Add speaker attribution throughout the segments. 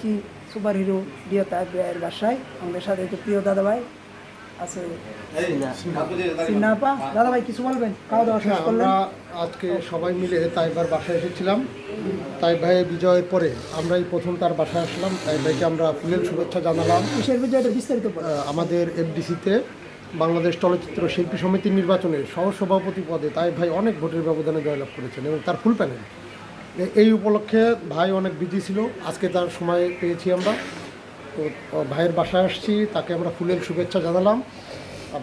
Speaker 1: যাচ্ছি super hero প্রিয় তার বাসায়? আমাদের সাথে একটু প্রিয় দাদা ভাই আছে। সিন্নাপা? দাদা ভাই কিছু বলবেন? খাওয়া দাওয়া শেষ
Speaker 2: হ্যাঁ,
Speaker 1: করলেন?
Speaker 2: আমরা আজকে সবাই মিলে তাইবার বাসায় এসেছিলাম। তাই ভাইয়ের বিজয়ের পরে আমরাই প্রথম তার বাসায় আসলাম। তাই ভাইকে আমরা ফুলের শুভেচ্ছা জানালাম।
Speaker 1: কিসের বিজয়টা বিস্তারিত
Speaker 2: আমাদের এফডিসিতে বাংলাদেশ চলচ্চিত্র শিল্পী সমিতির নির্বাচনে সহসভাপতি পদে তাই ভাই অনেক ভোটের ব্যবধানে জয়লাভ করেছেন এবং তার ফুল প্যানেল। এই উপলক্ষে ভাই অনেক বিজি ছিল। আজকে তার সময় পেয়েছি আমরা। তো ভাইয়ের বাসায় আসছি, তাকে আমরা ফুলের শুভেচ্ছা জানালাম।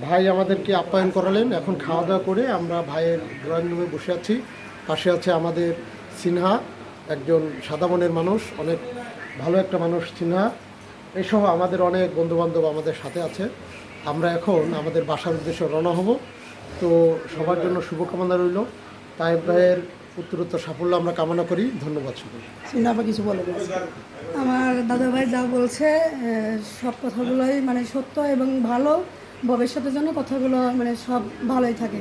Speaker 2: ভাই আমাদেরকে আপ্যায়ন করালেন। এখন খাওয়া দাওয়া করে আমরা ভাইয়ের ড্রয়িং রুমে বসে আছি। পাশে আছে আমাদের সিনহা, একজন সাদা মনের মানুষ, অনেক ভালো একটা মানুষ সিনহা। এসব আমাদের অনেক বন্ধুবান্ধব আমাদের সাথে আছে। আমরা এখন আমাদের বাসার উদ্দেশ্যে রওনা হব। তো সবার জন্য শুভকামনা রইল। তাই ভাইয়ের উত্তরোত্তর সাফল্য আমরা কামনা করি। ধন্যবাদ সকল
Speaker 1: সিন্নাপা কিছু আজকে।
Speaker 3: আমার দাদাভাই যা বলছে সব কথাগুলোই মানে সত্য এবং ভালো। ভবিষ্যতের জন্য কথাগুলো মানে সব ভালোই থাকে।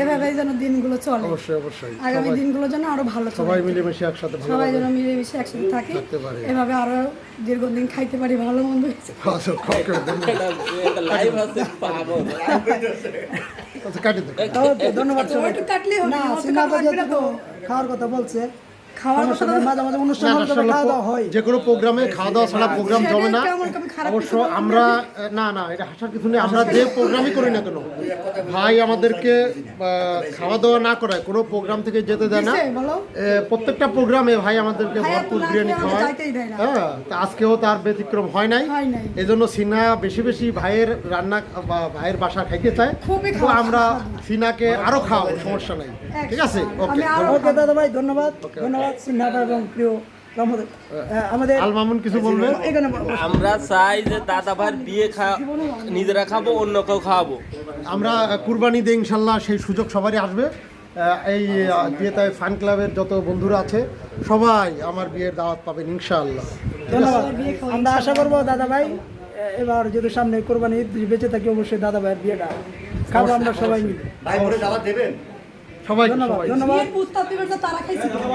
Speaker 3: এভাবেই যেন দিনগুলো চলে।
Speaker 2: অবশ্যই অবশ্যই।
Speaker 3: আগামী দিনগুলো যেন আরও ভালো চলে।
Speaker 2: সবাই মিলেমিশে একসাথে ভালো
Speaker 3: সবাই যেন মিলেমিশে একসাথে থাকি।
Speaker 2: থাকতে পারে।
Speaker 3: এভাবে আরও দীর্ঘদিন খাইতে পারি ভালো মন্দ।
Speaker 4: লাইভ আছে পাগল
Speaker 2: আচ্ছা, কাটে।
Speaker 1: ধন্যবাদ সবাই
Speaker 3: কাটলে হবে,
Speaker 1: না
Speaker 3: সিনেমা।
Speaker 1: খাওয়ার কথা বলছে
Speaker 3: খাওয়ার কথা
Speaker 1: মাঝে মাঝে অনুষ্ঠান
Speaker 2: না,
Speaker 1: হলে তবে
Speaker 2: আসলে
Speaker 1: খাওয়া দাওয়া হয়।
Speaker 2: যে কোনো প্রোগ্রামে খাওয়া দাওয়া ছাড়া প্রোগ্রাম জমে না। অবশ্য আমরা না। না এটা হাসার কিছু নেই। আমরা যে প্রোগ্রামই করি না কেন ভাই আমাদেরকে খাওয়া দাওয়া না করায় কোনো প্রোগ্রাম থেকে যেতে দেয় না। প্রত্যেকটা প্রোগ্রামে ভাই আমাদেরকে ভরপুর বিরিয়ানি খাওয়ায়। হ্যাঁ তা আজকেও তার ব্যতিক্রম হয় নাই।
Speaker 3: হয়।
Speaker 2: এই জন্য সিনা বেশি বেশি ভাইয়ের রান্না বা ভাইয়ের বাসা খাইতে চায়। তো আমরা সিনাকে আরও খাওয়াবো সমস্যা নাই। ঠিক আছে? ওকে
Speaker 1: দাদা ভাই ধন্যবাদ। ধন্যবাদ। এবং প্রিয় আমাদের
Speaker 2: আল কিছু বলবে
Speaker 4: আমরা চাই যে দাদা ভাইয়ের বিয়ে খা নিজেরা খাব অন্য কেউ খাওয়াবো
Speaker 2: আমরা কুরবানি দিয়ে ইনশাল্লাহ সেই সুযোগ সবারই আসবে। এই বিয়েতায় ফান ক্লাবের যত বন্ধুরা আছে সবাই আমার বিয়ের দাওয়াত পাবেন ইনশাআল্লাহ
Speaker 1: ধন্যবাদ। আমরা আশা করব দাদা ভাই এবার যদি সামনে কোরবানি ঈদ বেঁচে থাকি অবশ্যই দাদা ভাইয়ের বিয়েটা খাব আমরা সবাই মিলে।
Speaker 2: সবাই
Speaker 1: ধন্যবাদ
Speaker 2: সবাই।
Speaker 1: ধন্যবাদ।
Speaker 3: বিয়ের